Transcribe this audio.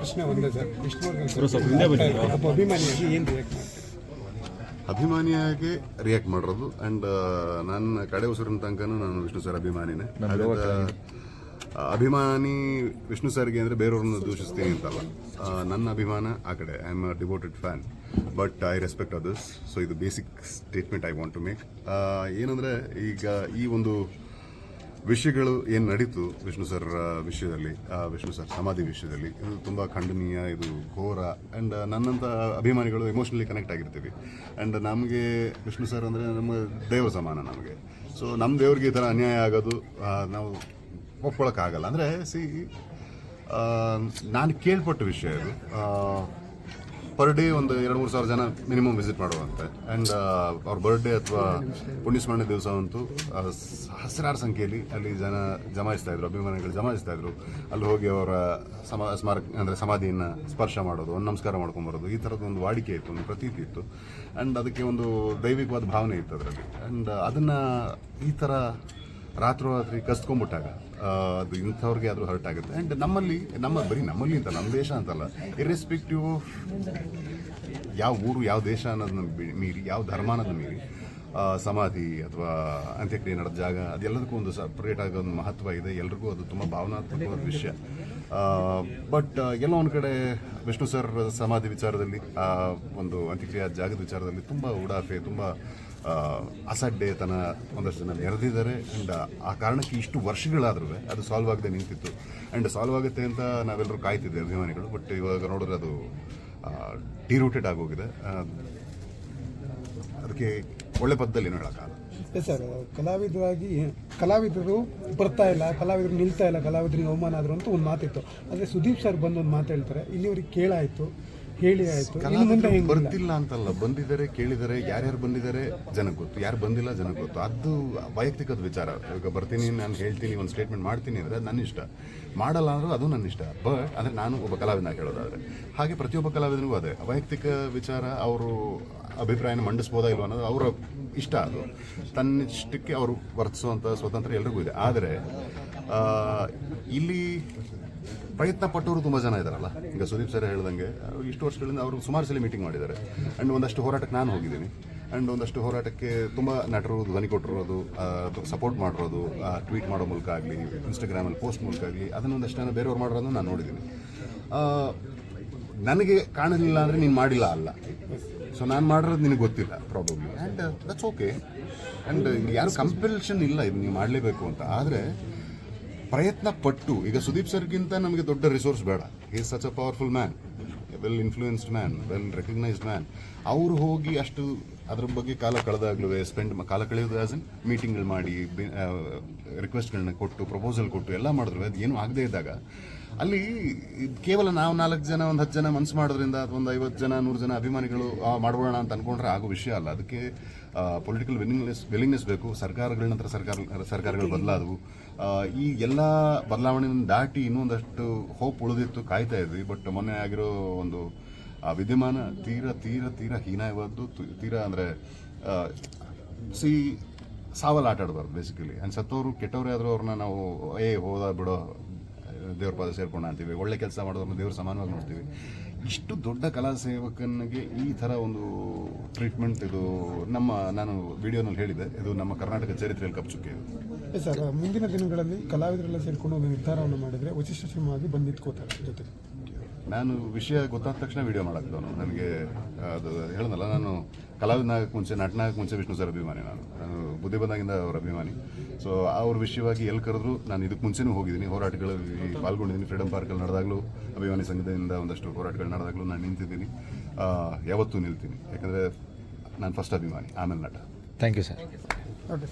ಪ್ರಶ್ನೆ ಒಂದೇ ಸರ್. ವಿಷ್ಣುವರ್ಧನ್ ಅಭಿಮಾನಿಯಾಗಿ ಏನು ರಿಯಾಕ್ಟ್ ಮಾಡ್ತೀರಿ? ಅಭಿಮಾನಿಯಾಗಿ ರಿಯಾಕ್ಟ್ ಮಾಡಿರೋದು ಅಂಡ್ ನನ್ನ ಕಡೆ ಉಸಿರಿನ ತನಕನೂ ನಾನು ವಿಷ್ಣು ಸರ್ ಅಭಿಮಾನಿನೇ. ಅಭಿಮಾನಿ ವಿಷ್ಣು ಸರ್ಗೆ ಅಂದ್ರೆ ಬೇರೆಯವ್ರನ್ನ ದೂಷಿಸ್ತೀನಿ ಅಂತಲ್ಲ. ನನ್ನ ಅಭಿಮಾನ ಆ ಕಡೆ. I am a devoted fan but I respect others so ಇದು basic statement I want to make ಏನಂದ್ರೆ ಈಗ ಈ ಒಂದು ವಿಷಯಗಳು ಏನು ನಡೀತು ವಿಷ್ಣು ಸರ್ ವಿಷಯದಲ್ಲಿ ವಿಷ್ಣು ಸರ್, ಸಮಾಧಿ ವಿಷಯದಲ್ಲಿ? ಇದು ತುಂಬ ಖಂಡನೀಯ, ಇದು ಘೋರ ಆ್ಯಂಡ್ ನನ್ನಂಥ ಅಭಿಮಾನಿಗಳು ಎಮೋಷನಲಿ ಕನೆಕ್ಟ್ ಆಗಿರ್ತೀವಿ. ಆ್ಯಂಡ್ ನಮಗೆ ವಿಷ್ಣು ಸರ್ ಅಂದರೆ ನಮ್ಮ ದೇವ ಸಮಾನ ನಮಗೆ. ಸೊ ನಮ್ಮ ದೇವ್ರಿಗೆ ಈ ಥರ ಅನ್ಯಾಯ ಆಗೋದು ನಾವು ಒಪ್ಕೊಳಕ್ಕಾಗಲ್ಲ. ಅಂದರೆ ಸಿ ನಾನು ಕೇಳ್ಪಟ್ಟ ವಿಷಯ ಇದು. ಪರ್ ಡೇ ಒಂದು ಎರಡು ಮೂರು ಸಾವಿರ ಜನ ಮಿನಿಮಮ್ ವಿಸಿಟ್ ಮಾಡುವಂತೆ. ಆ್ಯಂಡ್ ಅವ್ರ ಬರ್ಡೇ ಅಥವಾ ಪುಣ್ಯಸ್ಮರಣೆ ದಿವಸ ಅಂತೂ ಸಹಸ್ರಾರು ಸಂಖ್ಯೆಯಲ್ಲಿ ಅಲ್ಲಿ ಜನ ಜಮಾಯಿಸ್ತಾ ಇದ್ರು, ಅಭಿಮಾನಿಗಳು ಜಮಾಯಿಸ್ತಾ ಇದ್ರು. ಅಲ್ಲಿ ಹೋಗಿ ಅವರ ಸಮ, ಸ್ಮಾರಕ, ಅಂದರೆ ಸಮಾಧಿಯನ್ನು ಸ್ಪರ್ಶ ಮಾಡೋದು ಒಂದು ನಮಸ್ಕಾರ ಮಾಡ್ಕೊಂಬರೋದು ಈ ಥರದ್ದು ಒಂದು ವಾಡಿಕೆ ಇತ್ತು, ಒಂದು ಪ್ರತೀತಿ ಇತ್ತು. ಆ್ಯಂಡ್ ಅದಕ್ಕೆ ಒಂದು ದೈವಿಕವಾದ ಭಾವನೆ ಇತ್ತು ಅದರಲ್ಲಿ. ಆ್ಯಂಡ್ ಅದನ್ನು ಈ ಥರ ರಾತ್ರೋರಾತ್ರಿ ಕಸ್ಕೊಂಡ್ಬಿಟ್ಟಾಗ ಆ, ಅದು ಇಂಥವ್ರಿಗೆ ಆದರೂ ಹರ್ಟ್ ಆಗುತ್ತೆ. ಆ್ಯಂಡ್ ನಮ್ಮಲ್ಲಿ ನಮ್ಮ ಬರೀ ನಮ್ಮಲ್ಲಿ ಅಂತ ನಮ್ಮ ದೇಶ ಅಂತಲ್ಲ ಇರ್ರೆಸ್ಪೆಕ್ಟಿವ್ ಆಫ್ ಯಾವ ಊರು ಯಾವ ದೇಶ ಅನ್ನೋದನ್ನ ಮೀರಿ ಯಾವ ಧರ್ಮ ಅನ್ನೋದನ್ನ ಮೀರಿ ಸಮಾಧಿ ಅಥವಾ ಅಂತ್ಯಕ್ರಿಯೆ ನಡೆದ ಜಾಗ ಅದೆಲ್ಲದಕ್ಕೂ ಒಂದು ಸಪ್ರೇಟ್ ಆಗಿ ಒಂದು ಮಹತ್ವ ಇದೆ. ಎಲ್ರಿಗೂ ಅದು ತುಂಬ ಭಾವನಾತ್ಮಕವಾದ ವಿಷಯ. ಬಟ್ ಎಲ್ಲೋ ಒಂದು ಕಡೆ ವಿಷ್ಣು ಸರ್ ಸಮಾಧಿ ವಿಚಾರದಲ್ಲಿ ಒಂದು ಅಂತ್ಯಕ್ರಿಯೆ ಜಾಗದ ವಿಚಾರದಲ್ಲಿ ತುಂಬ ಉಡಾಫೆ ತುಂಬ ಅಸಡ್ಡೆತನ ಒಂದಷ್ಟು ಜನ ನೆರೆದಿದ್ದಾರೆ ಆ್ಯಂಡ್ ಆ ಕಾರಣಕ್ಕೆ ಇಷ್ಟು ವರ್ಷಗಳಾದ್ರೂ ಅದು ಸಾಲ್ವ್ ಆಗದೆ ನಿಂತಿತ್ತು. ಆ್ಯಂಡ್ ಸಾಲ್ವ್ ಆಗುತ್ತೆ ಅಂತ ನಾವೆಲ್ಲರೂ ಕಾಯ್ತಿದ್ದೆ ಅಭಿಮಾನಿಗಳು ಬಟ್ ಇವಾಗ ನೋಡಿದ್ರೆ ಅದು ಡಿರೂಟೆಡ್ ಆಗೋಗಿದೆ. ಅದಕ್ಕೆ ಒಳ್ಳೆ ಪದದಲ್ಲಿ ಏನು ಹೇಳೋಕ್ಕಾಗಲ್ಲ ಸರ್, ಕಲಾವಿದರಾಗಿ, ಕಲಾವಿದರು ಬರ್ತಾ ಇಲ್ಲ, ಕಲಾವಿದರು ನಿಲ್ತಾ ಇಲ್ಲ, ಕಲಾವಿದರಿಗೆ ಅವಮಾನ ಆದ್ರು ಅಂತ ಒಂದು ಮಾತಿತ್ತು. ಆದರೆ ಸುದೀಪ್ ಸರ್ ಬಂದು ಒಂದು ಮಾತು ಹೇಳ್ತಾರೆ, ಇಲ್ಲಿವರಿಗೆ ಕೇಳಾಯ್ತು. ಹೇಳಿ ಆಯ್ತು. ಇನ್ನು ಮುಂದೆ ಕಲಾವಿದರು ಹೆಂಗಿಲ್ಲ. ಬರ್ತಿಲ್ಲ ಅಂತಲ್ಲ. ಬಂದಿದ್ದಾರೆ ಕೇಳಿದರೆ ಯಾರ್ಯಾರು ಬಂದಿದ್ದಾರೆ ಜನಕ್ಕೆ ಗೊತ್ತು. ಯಾರು ಬಂದಿಲ್ಲ ಜನಕ್ಕೆ ಗೊತ್ತು. ಅದು ವೈಯಕ್ತಿಕದ ವಿಚಾರ. ಈಗ ಬರ್ತೀನಿ ನಾನು ಹೇಳ್ತೀನಿ ಒಂದು ಸ್ಟೇಟ್ಮೆಂಟ್ ಮಾಡ್ತೀನಿ ಅಂದರೆ ಅದು ನನ್ನ ಇಷ್ಟ. ಮಾಡಲ್ಲ ಅಂದ್ರೆ ಅದು ನನ್ನ ಇಷ್ಟ. ಬಟ್ ಅಂದರೆ ನಾನು ಒಬ್ಬ ಕಲಾವಿದ ಹೇಳೋದಾದರೆ. ಹಾಗೆ ಪ್ರತಿಯೊಬ್ಬ ಕಲಾವಿದನಿಗೂ ಅದೇ. ವೈಯಕ್ತಿಕ ವಿಚಾರ ಅವರು ಅಭಿಪ್ರಾಯನ ಮಂಡಿಸ್ಬೋದಾ ಇಲ್ವ ಅನ್ನೋದು ಅವರ ಇಷ್ಟ ಅದು. ತನ್ನಿಷ್ಟಕ್ಕೆ ಅವರು ವರ್ತಿಸುವಂಥ ಸ್ವತಂತ್ರ ಎಲ್ರಿಗೂ ಇದೆ. ಆದರೆ ಇಲ್ಲಿ ಪ್ರಯತ್ನ ಪಟ್ಟವರು ತುಂಬ ಜನ ಇದ್ದಾರಲ್ಲ ಈಗ ಸುದೀಪ್ ಸರ್ ಹೇಳ್ದಂಗೆ ಇಷ್ಟು ವರ್ಷಗಳಿಂದ ಅವರು ಸುಮಾರು ಸಲ ಮೀಟಿಂಗ್ ಮಾಡಿದ್ದಾರೆ. ಆ್ಯಂಡ್ ಒಂದಷ್ಟು ಹೋರಾಟಕ್ಕೆ ನಾನು ಹೋಗಿದ್ದೀನಿ. ಆ್ಯಂಡ್ ಒಂದಷ್ಟು ಹೋರಾಟಕ್ಕೆ ತುಂಬ ನಟರು ಧ್ವನಿ ಕೊಟ್ಟಿರೋದು ಸಪೋರ್ಟ್ ಮಾಡಿರೋದು ಟ್ವೀಟ್ ಮಾಡೋ ಮೂಲಕ ಆಗಲಿ ಇನ್ಸ್ಟಾಗ್ರಾಮಲ್ಲಿ ಪೋಸ್ಟ್ ಮೂಲಕ ಆಗಲಿ, ಅದನ್ನು ಒಂದಷ್ಟು ಜನ ಬೇರೆಯವ್ರು ಮಾಡಿರೋದು ನಾನು ನೋಡಿದ್ದೀನಿ. ನನಗೆ ಕಾಣಲಿಲ್ಲ ಅಂದರೆ ನೀನು ಮಾಡಿಲ್ಲ ಅಲ್ಲ. ಸೊ ನಾನು ಮಾಡಿರೋದು ನಿನಗೆ ಗೊತ್ತಿಲ್ಲ problem and that's okay and ಯಾರು ಕಂಪಲ್ಷನ್ ಇಲ್ಲ, ಇದು ನೀವು ಮಾಡಲೇಬೇಕು ಅಂತ. ಆದರೆ ಪ್ರಯತ್ನ ಪಟ್ಟು ಈಗ ಸುದೀಪ್ ಸರ್ಗಿಂತ ನಮಗೆ ದೊಡ್ಡ ರಿಸೋರ್ಸ್ ಬೇಡ. Is such a powerful man well influenced man well recognised man ಅವರು ಹೋಗಿ ಅಷ್ಟು ಅದ್ರ ಬಗ್ಗೆ ಕಾಲ ಕಳೆದಾಗ್ಲೂ ಸ್ಪೆಂಡ್ ಕಾಲ ಕಳೆಯೋದು ಆಸ್ ಇನ್ ಮೀಟಿಂಗ್ಗಳು ಮಾಡಿ ರಿಕ್ವೆಸ್ಟ್ಗಳನ್ನ ಕೊಟ್ಟು ಪ್ರಪೋಸಲ್ ಕೊಟ್ಟು ಎಲ್ಲ ಮಾಡಿದ್ರು ಅದು ಏನು ಆಗದೇ ಇದ್ದಾಗ ಅಲ್ಲಿ ಕೇವಲ ನಾವು ನಾಲ್ಕು ಜನ, ಒಂದು ಹತ್ತು ಜನ ಮನಸ್ಸು ಮಾಡೋದ್ರಿಂದ ಅಥವಾ ಒಂದು ಐವತ್ತು ಜನ, ನೂರು ಜನ ಅಭಿಮಾನಿಗಳು ಮಾಡ್ಬೋಣ ಅಂತ ಅನ್ಕೊಂಡ್ರೆ ಆಗೋ ವಿಷಯ ಅಲ್ಲ. ಅದಕ್ಕೆ ಪೊಲಿಟಿಕಲ್ ವಿಲಿಂಗ್ನೆಸ್ ವಿಲಿಂಗ್ನೆಸ್ ಬೇಕು. ಸರ್ಕಾರಗಳ ನಂತರ ಸರ್ಕಾರ, ಸರ್ಕಾರಗಳು ಬದಲಾದವು. ಈ ಎಲ್ಲ ಬದಲಾವಣೆಯನ್ನು ದಾಟಿ ಇನ್ನೊಂದಷ್ಟು ಹೋಪ್ ಉಳಿದಿತ್ತು, ಕಾಯ್ತಾ ಇದ್ವಿ. ಬಟ್ ಮೊನ್ನೆ ಆಗಿರೋ ಒಂದು ಆ ವಿದ್ಯಮಾನ ತೀರ ತೀರ ತೀರ ಹೀನಾಯವಾದ್ದು ತೀರ ಅಂದರೆ ಸಿ ಸಾವಲ್ಲಿ ಆಟ ಆಡಬಾರ್ದು ಬೇಸಿಕಲಿ ಆ್ಯಂಡ್ ಸತ್ತವರು ಕೆಟ್ಟವರೇ ಆದರೂ ಅವ್ರನ್ನ ನಾವು, ಏ, ಹೋದ, ಬಿಡೋ, ದೇವ್ರ ಪಾದ ಸೇರ್ಕೊಂಡು ಅಂತೀವಿ. ಒಳ್ಳೆ ಕೆಲಸ ಮಾಡೋದನ್ನ ದೇವ್ರ ಸಮಾನವಾಗಿ ನೋಡ್ತೀವಿ. ಇಷ್ಟು ದೊಡ್ಡ ಕಲಾ ಸೇವಕನಿಗೆ ಈ ಥರ ಒಂದು ಟ್ರೀಟ್ಮೆಂಟ್ ಇದು ನಮ್ಮ, ನಾನು ವಿಡಿಯೋನಲ್ಲಿ ಹೇಳಿದೆ ಇದು ನಮ್ಮ ಕರ್ನಾಟಕ ಚರಿತ್ರೆಯಲ್ಲಿ ಕಪ್ಚುಕ್ಕೆ. ಇದು ಸರ್, ಮುಂದಿನ ದಿನಗಳಲ್ಲಿ ಕಲಾವಿದರೆಲ್ಲ ಸೇರಿಕೊಂಡು ಒಂದು ನಿರ್ಧಾರವನ್ನು ಮಾಡಿದರೆ ವಶಿಷ್ಠ ಸಿಂಹವಾಗಿ ಬಂದಿಟ್ಕೋತಾರೆ ನಿಂತ್ಕೋತಾರೆ ಜೊತೆ ನಾನು ವಿಷಯ ಗೊತ್ತಾದ ತಕ್ಷಣ ವಿಡಿಯೋ ಮಾಡಾಕ್ದವನು ನನಗೆ ಅದು ಹೇಳೋದಲ್ಲ ನಾನು ಕಲಾವಿದನಾಗಕ್ಕೆ ಮುಂಚೆ ನಟನಾಗಕ್ಕೆ ಮುಂಚೆ ವಿಷ್ಣು ಸರ್ ಅಭಿಮಾನಿ ನಾನು. ನಾನು ಬುದ್ಧಿ ಬಂದಾಗಿಂದ ಅವ್ರ ಅಭಿಮಾನಿ. ಸೊ ಅವ್ರ ವಿಷಯವಾಗಿ ಎಲ್ಲಿ ಕರೆದ್ರು ನಾನು ಇದಕ್ಕೆ ಮುಂಚೆನೂ ಹೋಗಿದ್ದೀನಿ. ಹೋರಾಟಗಳಲ್ಲಿ ಪಾಲ್ಗೊಂಡಿದ್ದೀನಿ. ಫ್ರೀಡಮ್ ಪಾರ್ಕಲ್ಲಿ ನಡೆದಾಗಲೂ ಅಭಿಮಾನಿ ಸಂಘದಿಂದ ಒಂದಷ್ಟು ಹೋರಾಟಗಳು ನಡೆದಾಗಲೂ ನಾನು ನಿಂತಿದ್ದೀನಿ. ಆ, ಯಾವತ್ತೂ ನಿಲ್ತೀನಿ. ಯಾಕಂದರೆ ನಾನು ಫಸ್ಟ್ ಅಭಿಮಾನಿ ಆಮೇಲೆ ನಟ. Thank you sir okay